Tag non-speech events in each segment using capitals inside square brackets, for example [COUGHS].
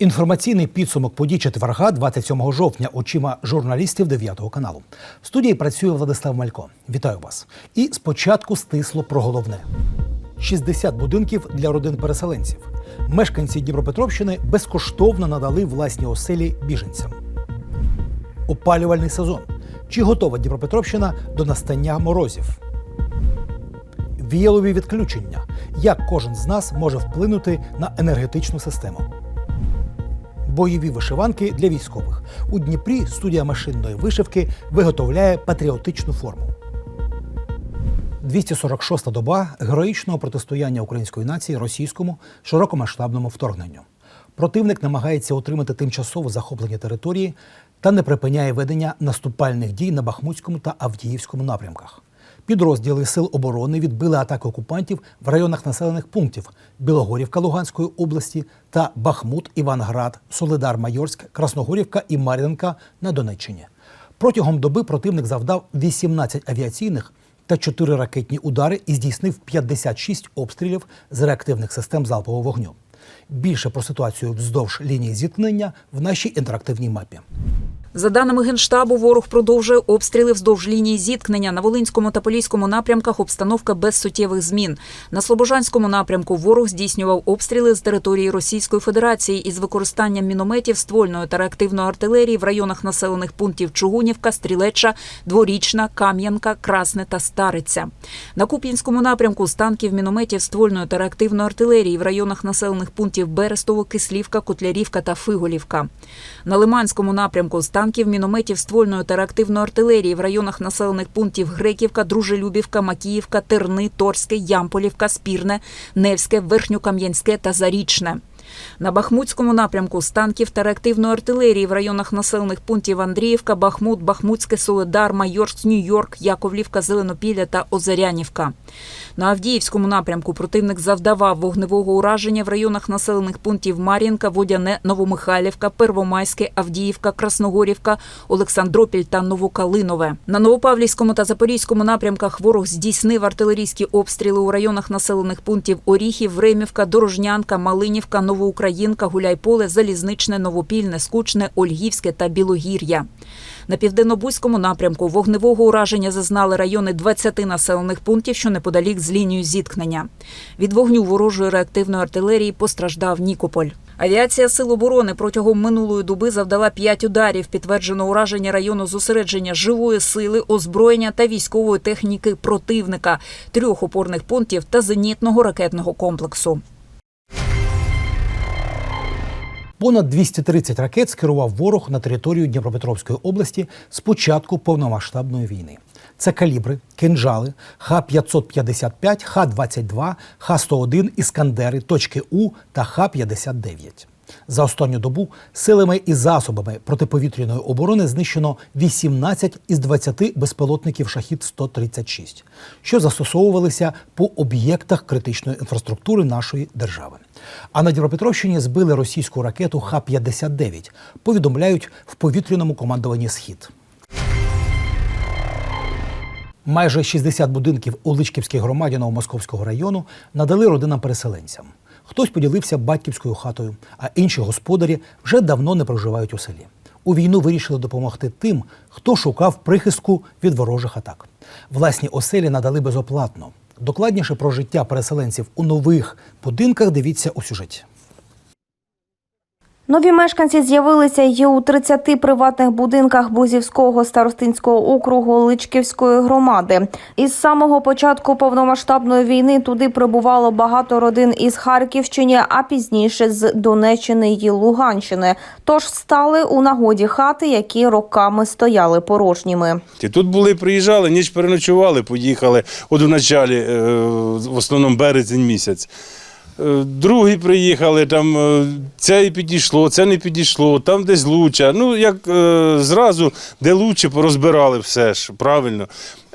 Інформаційний підсумок подій четверга 27 жовтня очима журналістів 9 каналу. В студії працює Владислав Малько. Вітаю вас. І спочатку стисло про головне: 60 будинків для родин переселенців. Мешканці Дніпропетровщини безкоштовно надали власні оселі біженцям. Опалювальний сезон. Чи готова Дніпропетровщина до настання морозів? Віялові відключення. Як кожен з нас може вплинути на енергетичну систему? Бойові вишиванки для військових. У Дніпрі студія машинної вишивки виготовляє патріотичну форму. 246-та доба героїчного протистояння української нації російському широкомасштабному вторгненню. Противник намагається отримати тимчасово захоплені території та не припиняє ведення наступальних дій на Бахмутському та Авдіївському напрямках. Підрозділи сил оборони відбили атаки окупантів в районах населених пунктів Білогорівка Луганської області та Бахмут, Іванград, Солидар Майорськ, Красногорівка і Мар'їнка на Донеччині. Протягом доби противник завдав 18 авіаційних та 4 ракетні удари і здійснив 56 обстрілів з реактивних систем залпового вогню. Більше про ситуацію вздовж лінії зіткнення в нашій інтерактивній мапі. За даними Генштабу, ворог продовжує обстріли вздовж лінії зіткнення. На Волинському та Поліському напрямках обстановка без суттєвих змін. На Слобожанському напрямку ворог здійснював обстріли з території Російської Федерації із використанням мінометів, ствольної та реактивної артилерії в районах населених пунктів Чугунівка, Стрілеча, Дворічна, Кам'янка, Красне та Стариця. На Куп'янському напрямку з танків, мінометів, ствольної та реактивної артилерії в районах населених пунктів Берестово, Кислівка, Котлярівка та Фиголівка. На Лиманському напрямку з танків, мінометів, ствольної та реактивної артилерії в районах населених пунктів Греківка, Дружелюбівка, Макіївка, Терни, Торське, Ямполівка, Спірне, Невське, Верхньокам'янське та Зарічне. На Бахмутському напрямку з танків та реактивної артилерії в районах населених пунктів Андріївка, Бахмут, Бахмутське, Солидар, Майорськ, Нью-Йорк, Яковлівка, Зеленопілля та Озарянівка. На Авдіївському напрямку противник завдавав вогневого ураження в районах населених пунктів Мар'їнка, Водяне, Новомихайлівка, Первомайське, Авдіївка, Красногорівка, Олександропіль та Новокалинове. На Новопавлівському та Запорізькому напрямках ворог здійснив артилерійські обстріли у районах населених пунктів Оріхів, Времівка, Дорожнянка, Малинівка, Новоукраїнка, Гуляйполе, Залізничне, Новопільне, Скучне, Ольгівське та Білогір'я. На південнобузькому напрямку вогневого ураження зазнали райони 20 населених пунктів, що неподалік з лінією зіткнення. Від вогню ворожої реактивної артилерії постраждав Нікополь. Авіація Сил оборони протягом минулої доби завдала 5 ударів. Підтверджено ураження району зосередження живої сили, озброєння та військової техніки противника, трьох опорних пунктів та зенітного ракетного комплексу. Понад 230 ракет скерував ворог на територію Дніпропетровської області з початку повномасштабної війни. Це калібри, кинжали, Х-555, Х-22, Х-101, Іскандери, точки У та Х-59. За останню добу силами і засобами протиповітряної оборони знищено 18 із 20 безпілотників «Шахід-136», що застосовувалися по об'єктах критичної інфраструктури нашої держави. А на Дніпропетровщині збили російську ракету Х-59, повідомляють в повітряному командуванні Схід. Майже 60 будинків у Личківській громаді Новомосковського району надали родинам-переселенцям. Хтось поділився батьківською хатою, а інші господарі вже давно не проживають у селі. У війну вирішили допомогти тим, хто шукав прихистку від ворожих атак. Власні оселі надали безоплатно. Докладніше про життя переселенців у нових будинках дивіться у сюжеті. Нові мешканці з'явилися й у 30 приватних будинках Бузівського старостинського округу Личківської громади. Із самого початку повномасштабної війни туди прибувало багато родин із Харківщини, а пізніше з Донеччини й Луганщини. Тож стали у нагоді хати, які роками стояли порожніми. І тут були, приїжджали, ніч переночували, поїхали. От в началі, е, в основному березень місяць. Е, Другі приїхали, там е, це і підійшло, це не підійшло, там десь луча. Ну, як е, зразу, де лучше, порозбирали все ж, правильно.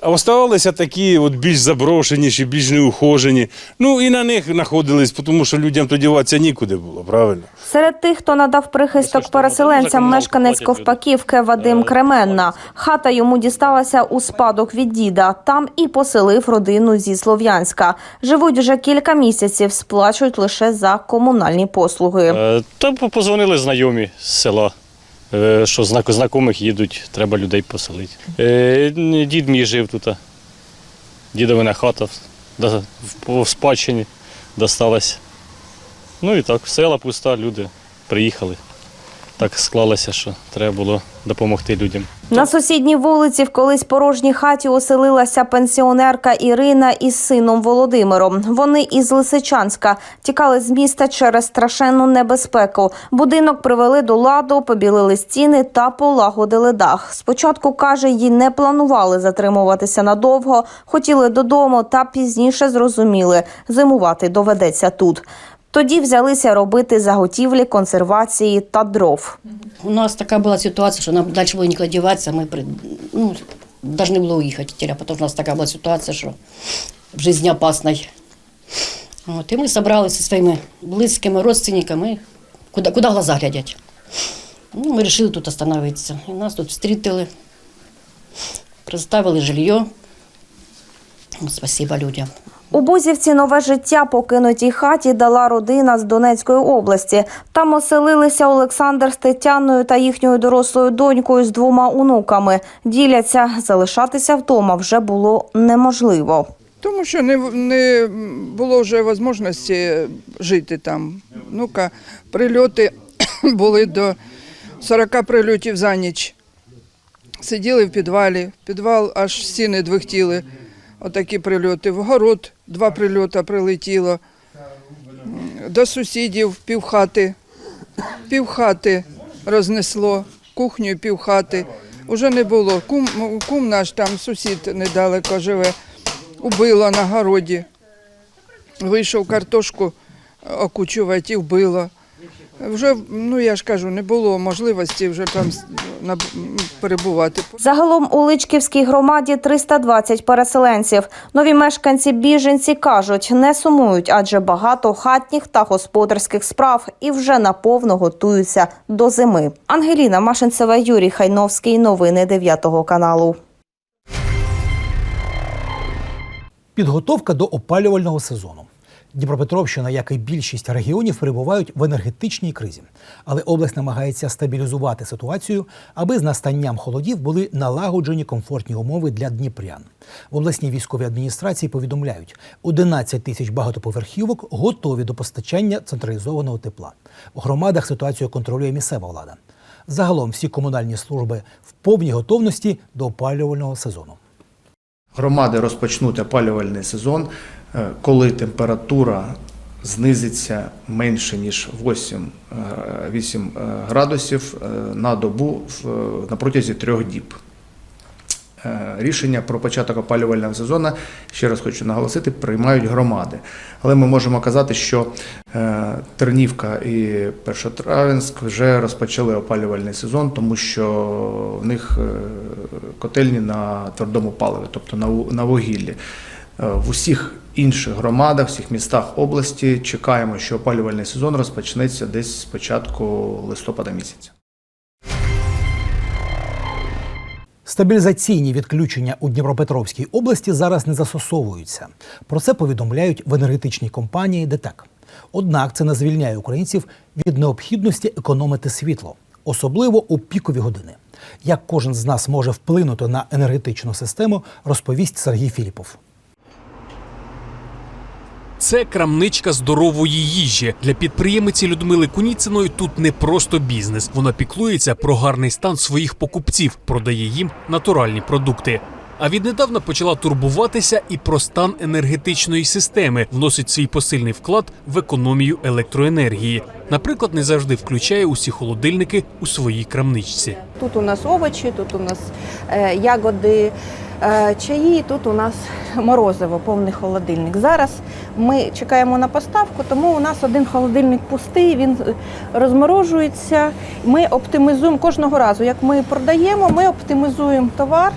А оставалися такі от більш заброшеніші, більш неухожені. Ну і на них знаходились, тому що людям то діватися нікуди було, правильно? Серед тих, хто надав прихисток переселенцям, мешканець Ковпаківки Вадим Кременна. Хата йому дісталася у спадок від діда. Там і поселив родину зі Слов'янська. Живуть вже кілька місяців, сплачують лише за комунальні послуги. Е, Та позвонили знайомі з села, е, що знак- знайомих їдуть, треба людей поселити. Е, Дід мій жив тут. Дідовина хата в- спадщині досталась. Ну і так, села пуста, люди приїхали. Так склалося, що треба було допомогти людям. На сусідній вулиці в колись порожній хаті оселилася пенсіонерка Ірина із сином Володимиром. Вони із Лисичанська тікали з міста через страшенну небезпеку. Будинок привели до ладу, побілили стіни та полагодили дах. Спочатку каже, їй не планували затримуватися надовго, хотіли додому, та пізніше зрозуміли, зимувати доведеться тут. Тоді взялися робити заготівлі, консервації та дров. У нас такая была ситуация, что нам дальше было никуда деваться, мы при- ну, должны были уехать теперь, потому что у нас такая была ситуация, что жизнь опасной. Вот, и мы собрались со своими близкими родственниками, куда, куда глаза глядят. Ну, мы решили тут остановиться. И нас тут встретили, представили жилье. Ну, Спасибо людям. У Бузівці нове життя покинутій хаті дала родина з Донецької області. Там оселилися Олександр з Тетяною та їхньою дорослою донькою з двома онуками. Діляться, залишатися вдома вже було неможливо. Тому що не, не було вже можливості жити там. Ну-ка, прильоти [COUGHS] були до 40 прильотів за ніч. Сиділи в підвалі, підвал аж стіни двихтіли. Отакі прильоти. В город два прильоти прилетіло. До сусідів півхати, півхати рознесло, кухню півхати. Уже не було. Кум, кум наш там сусід недалеко живе убило на городі. Вийшов картошку окучувати і вбило. Вже, ну я ж кажу, не було можливості вже там на- перебувати. Загалом у Личківській громаді 320 переселенців. Нові мешканці біженці кажуть, не сумують, адже багато хатніх та господарських справ і вже наповно готуються до зими. Ангеліна Машинцева, Юрій Хайновський. Новини 9 каналу. Підготовка до опалювального сезону. Дніпропетровщина, як і більшість регіонів, перебувають в енергетичній кризі, але область намагається стабілізувати ситуацію, аби з настанням холодів були налагоджені комфортні умови для дніпрян. В обласній військовій адміністрації повідомляють, 11 тисяч багатоповерхівок готові до постачання централізованого тепла. У громадах ситуацію контролює місцева влада. Загалом всі комунальні служби в повній готовності до опалювального сезону. Громади розпочнуть опалювальний сезон, е, коли температура знизиться менше ніж 8, е, 8 е, градусів е, на добу на протязі трьох діб. Е, Рішення про початок опалювального сезону, ще раз хочу наголосити, приймають громади. Але ми можемо казати, що е, Тернівка і Першотравенськ вже розпочали опалювальний сезон, тому що в них е, котельні на твердому паливі, тобто на вугіллі. В усіх інших громадах, всіх містах області чекаємо, що опалювальний сезон розпочнеться десь з початку листопада місяця. Стабілізаційні відключення у Дніпропетровській області зараз не застосовуються. Про це повідомляють в енергетичній компанії ДТЕК. Однак це не звільняє українців від необхідності економити світло, особливо у пікові години. Як кожен з нас може вплинути на енергетичну систему, розповість Сергій Філіпов. Це крамничка здорової їжі для підприємиці Людмили Куніциної. Тут не просто бізнес. Вона піклується про гарний стан своїх покупців, продає їм натуральні продукти. А віднедавна почала турбуватися і про стан енергетичної системи, вносить свій посильний вклад в економію електроенергії. Наприклад, не завжди включає усі холодильники у своїй крамничці. Тут у нас овочі, тут у нас е, ягоди, чаї, тут у нас морозиво, повний холодильник. Зараз ми чекаємо на поставку, тому у нас один холодильник пустий, він е, розморожується. Ми оптимізуємо кожного разу, як ми продаємо, ми оптимізуємо товар.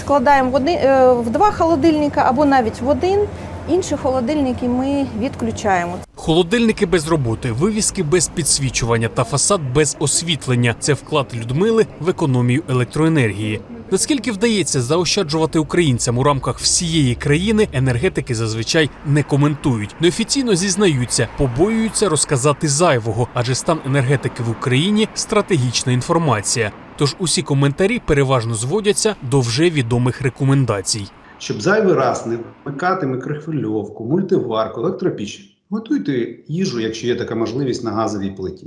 складаємо в, один, е, в два холодильника або навіть в один. Інші холодильники ми відключаємо. Холодильники без роботи, вивіски без підсвічування та фасад без освітлення це вклад Людмили в економію електроенергії. Наскільки вдається заощаджувати українцям у рамках всієї країни, енергетики зазвичай не коментують. Неофіційно зізнаються, побоюються розказати зайвого, адже стан енергетики в Україні стратегічна інформація. Тож усі коментарі переважно зводяться до вже відомих рекомендацій. Щоб зайвий раз не вмикати мікрохвильовку, мультиварку, електропіч, готуйте їжу, якщо є така можливість на газовій плиті.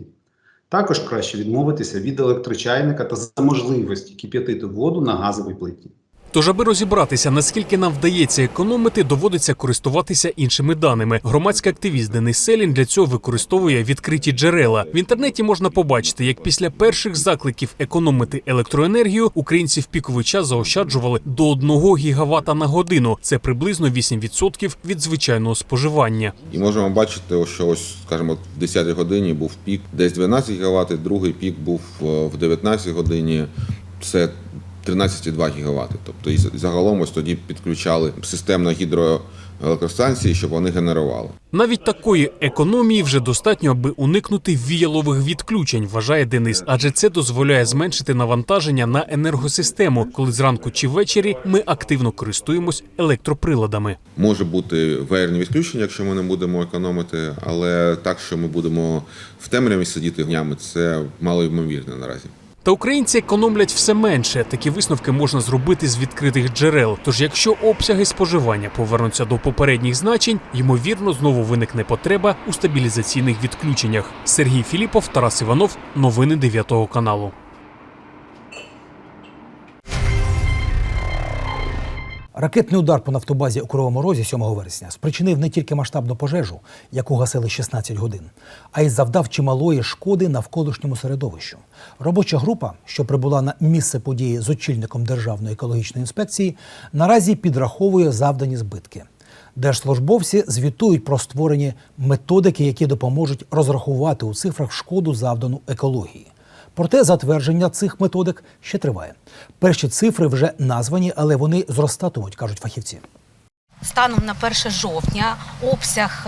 Також краще відмовитися від електрочайника та за можливості кип'ятити воду на газовій плиті. Тож, аби розібратися, наскільки нам вдається економити, доводиться користуватися іншими даними. Громадський активіст Денис Селін для цього використовує відкриті джерела. В інтернеті можна побачити, як після перших закликів економити електроенергію українці в піковий час заощаджували до 1 гігавата на годину. Це приблизно 8% від звичайного споживання. І можемо бачити, що ось, скажімо, в 10 годині був пік десь 12 ГВт, другий пік був е, в 19 годині. Це 13,2 ГВт. Тобто і загалом ось тоді підключали системно гідроелектростанції, щоб вони генерували. Навіть такої економії вже достатньо, аби уникнути віялових відключень, вважає Денис, адже це дозволяє зменшити навантаження на енергосистему, коли зранку чи ввечері ми активно користуємось електроприладами. Може бути веєрні відключення, якщо ми не будемо економити, але так, що ми будемо в темряві сидіти днями, це малоймовірно наразі. Та українці економлять все менше. Такі висновки можна зробити з відкритих джерел. Тож, якщо обсяги споживання повернуться до попередніх значень, ймовірно, знову виникне потреба у стабілізаційних відключеннях. Сергій Філіпов, Тарас Іванов, новини 9 каналу. Ракетний удар по нафтобазі у Кривому Розі 7 вересня спричинив не тільки масштабну пожежу, яку гасили 16 годин, а й завдав чималої шкоди навколишньому середовищу. Робоча група, що прибула на місце події з очільником Державної екологічної інспекції, наразі підраховує завдані збитки. Держслужбовці звітують про створені методики, які допоможуть розрахувати у цифрах шкоду завдану екології. Проте затвердження цих методик ще триває. Перші цифри вже названі, але вони зростатимуть, кажуть фахівці. Станом на 1 жовтня обсяг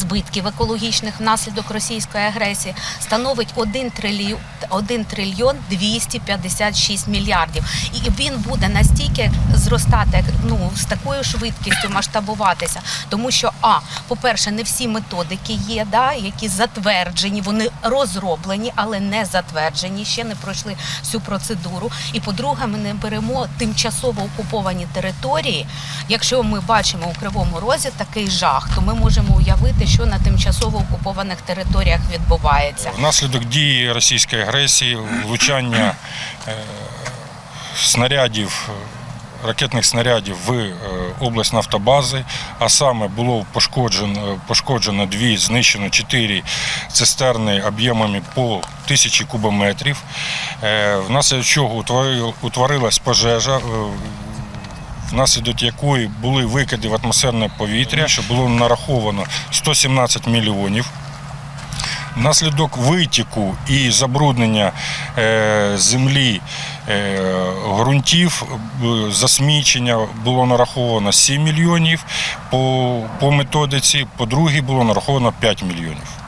збитків екологічних внаслідок російської агресії становить 1 трильйон, 1 трильйон 256 мільярдів. І він буде настільки зростати, ну, з такою швидкістю масштабуватися. Тому що, а, по-перше, не всі методики є, да, які затверджені, вони розроблені, але не затверджені, ще не пройшли всю процедуру. І по-друге, ми не беремо тимчасово окуповані території. Якщо ми бачимо у Кривому Розі такий жах, то ми можемо уявити, що на тимчасово окупованих територіях відбувається. Внаслідок дії російської агресії, влучання е, снарядів. е, Ракетних снарядів в е, область нафтобази, а саме було пошкоджено, пошкоджено дві, знищено чотири цистерни об'ємами по тисячі кубометрів, внаслідок чого утворил- утворилась пожежа, внаслідок якої були викиди в атмосферне повітря, що було нараховано 117 мільйонів. Внаслідок витіку і забруднення е, землі е, ґрунтів, е, засмічення було нараховано 7 мільйонів по, по методиці, по другій було нараховано 5 мільйонів.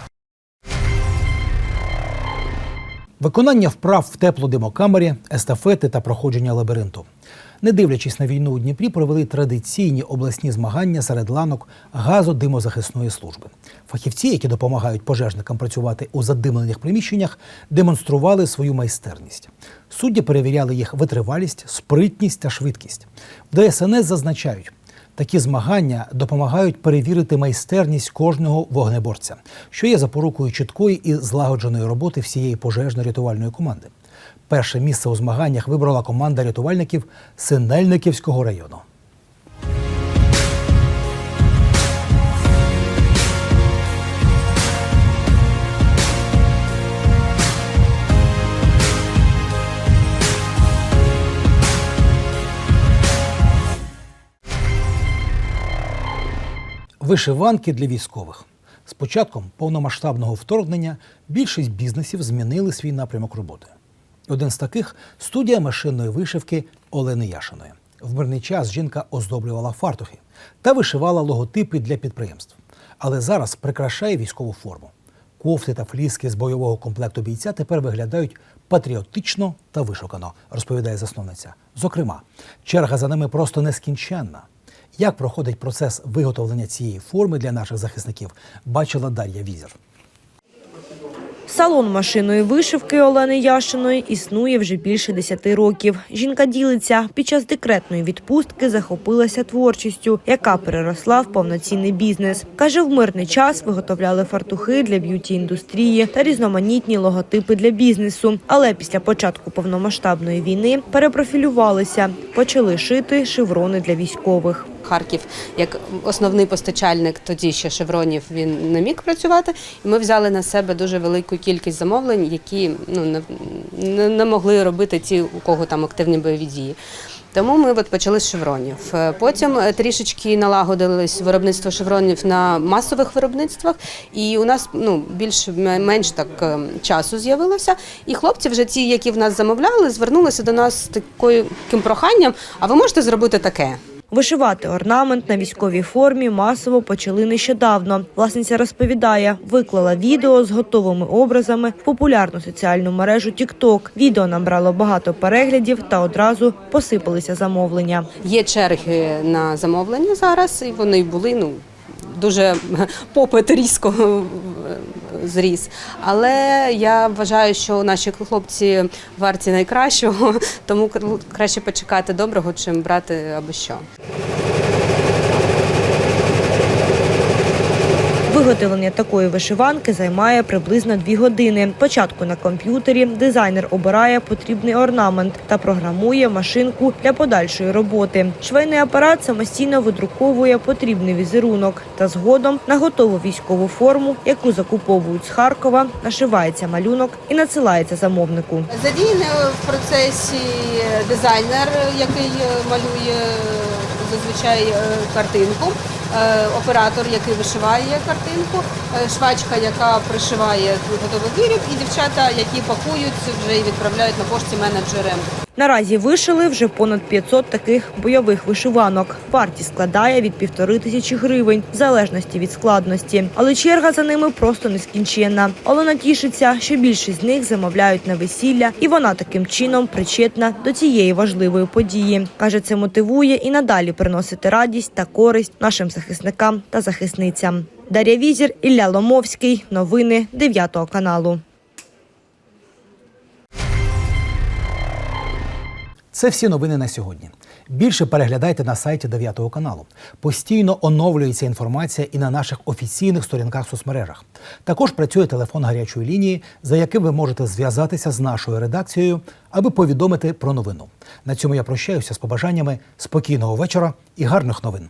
Виконання вправ в теплодимокамері, естафети та проходження лабіринту. Не дивлячись на війну у Дніпрі, провели традиційні обласні змагання серед ланок газодимозахисної служби. Фахівці, які допомагають пожежникам працювати у задимлених приміщеннях, демонстрували свою майстерність. Судді перевіряли їх витривалість, спритність та швидкість. В ДСНС зазначають, Такі змагання допомагають перевірити майстерність кожного вогнеборця, що є запорукою чіткої і злагодженої роботи всієї пожежно-рятувальної команди. Перше місце у змаганнях вибрала команда рятувальників Синельниківського району. Вишиванки для військових. З початком повномасштабного вторгнення більшість бізнесів змінили свій напрямок роботи. Один з таких студія машинної вишивки Олени Яшиної. В мирний час жінка оздоблювала фартухи та вишивала логотипи для підприємств. Але зараз прикрашає військову форму. Кофти та фліски з бойового комплекту бійця тепер виглядають патріотично та вишукано, розповідає засновниця. Зокрема, черга за ними просто нескінченна. Як проходить процес виготовлення цієї форми для наших захисників, бачила Дар'я Візер. Салон машиної вишивки Олени Яшиної існує вже більше 10 років. Жінка ділиться, під час декретної відпустки захопилася творчістю, яка переросла в повноцінний бізнес. Каже, в мирний час виготовляли фартухи для б'юті-індустрії та різноманітні логотипи для бізнесу. Але після початку повномасштабної війни перепрофілювалися, почали шити шеврони для військових. Харків як основний постачальник тоді ще шевронів він не міг працювати. І ми взяли на себе дуже велику кількість замовлень, які ну не, не, могли робити ті, у кого там активні бойові дії. Тому ми от почали з шевронів. Е, Потім е, трішечки налагодилось виробництво шевронів на масових виробництвах, і у нас ну більш менш так е, часу з'явилося. І хлопці, вже ті, які в нас замовляли, звернулися до нас з такою таким проханням. А ви можете зробити таке? Вишивати орнамент на військовій формі масово почали нещодавно. Власниця розповідає, виклала відео з готовими образами в популярну соціальну мережу TikTok. Відео набрало багато переглядів та одразу посипалися замовлення. Є черги на замовлення зараз, і вони були ну дуже попит різко зріс. Але я вважаю, що наші хлопці варті найкращого, [LAUGHS] тому краще почекати доброго, чим брати або що. Виготовлення такої вишиванки займає приблизно дві години. Спочатку на комп'ютері дизайнер обирає потрібний орнамент та програмує машинку для подальшої роботи. Швейний апарат самостійно видруковує потрібний візерунок та згодом на готову військову форму, яку закуповують з Харкова, нашивається малюнок і надсилається замовнику. Задіяний в процесі дизайнер, який малює зазвичай е, картинку, е, оператор, який вишиває картинку, е, швачка, яка пришиває готовий виріб, і дівчата, які пакують вже і відправляють на пошті менеджерам. Наразі вишили вже понад 500 таких бойових вишиванок. Вартість складає від півтори тисячі гривень, в залежності від складності. Але черга за ними просто нескінченна. Олена тішиться, що більшість з них замовляють на весілля, і вона таким чином причетна до цієї важливої події. Каже, це мотивує і надалі приносити радість та користь нашим захисникам та захисницям. Дар'я Візір, Ілля Ломовський. Новини 9 каналу. Це всі новини на сьогодні. Більше переглядайте на сайті 9 каналу. Постійно оновлюється інформація і на наших офіційних сторінках в соцмережах. Також працює телефон гарячої лінії, за яким ви можете зв'язатися з нашою редакцією, аби повідомити про новину. На цьому я прощаюся з побажаннями спокійного вечора і гарних новин.